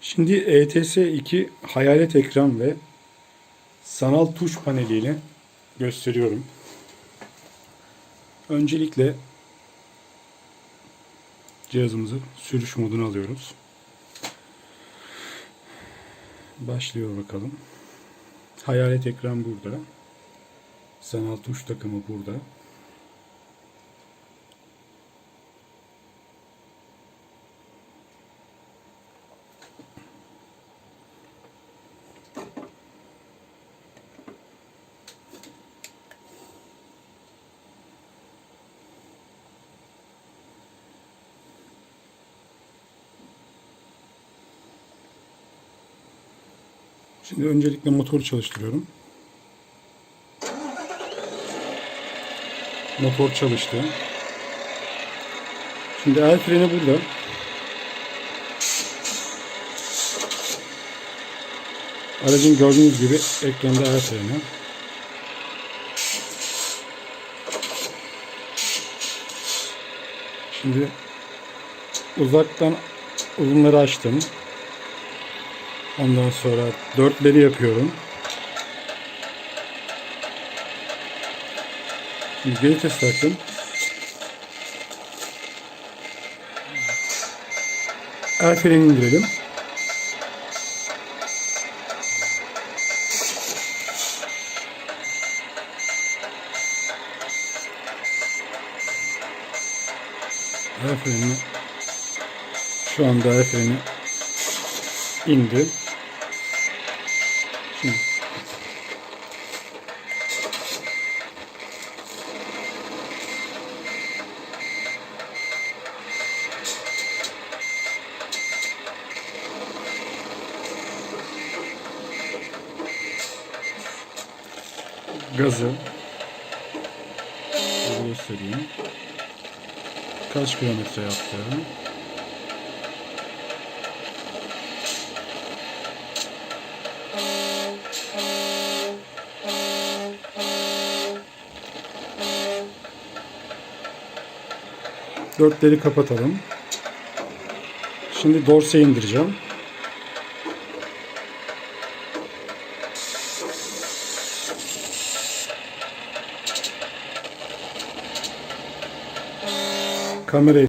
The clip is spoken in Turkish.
Şimdi E ETS2 hayalet ekran ve sanal tuş paneliyle gösteriyorum. Öncelikle cihazımızı sürüş moduna alıyoruz. Başlıyor bakalım. Hayalet ekran burada. Sanal tuş takımı burada. Şimdi öncelikle motoru çalıştırıyorum. Motor çalıştı. Şimdi el freni burada. Aracın gördüğünüz gibi ekranda el freni. Şimdi uzaktan uzunları açtım. Ondan sonra dörtleri yapıyorum. Şimdi geri test taktım. El freni indirelim. El freni şu anda el freni indi. Gazı şöyle göstereyim. Kaç kilometre yaptı? Dörtleri kapatalım. Şimdi dorse indireceğim. accommodate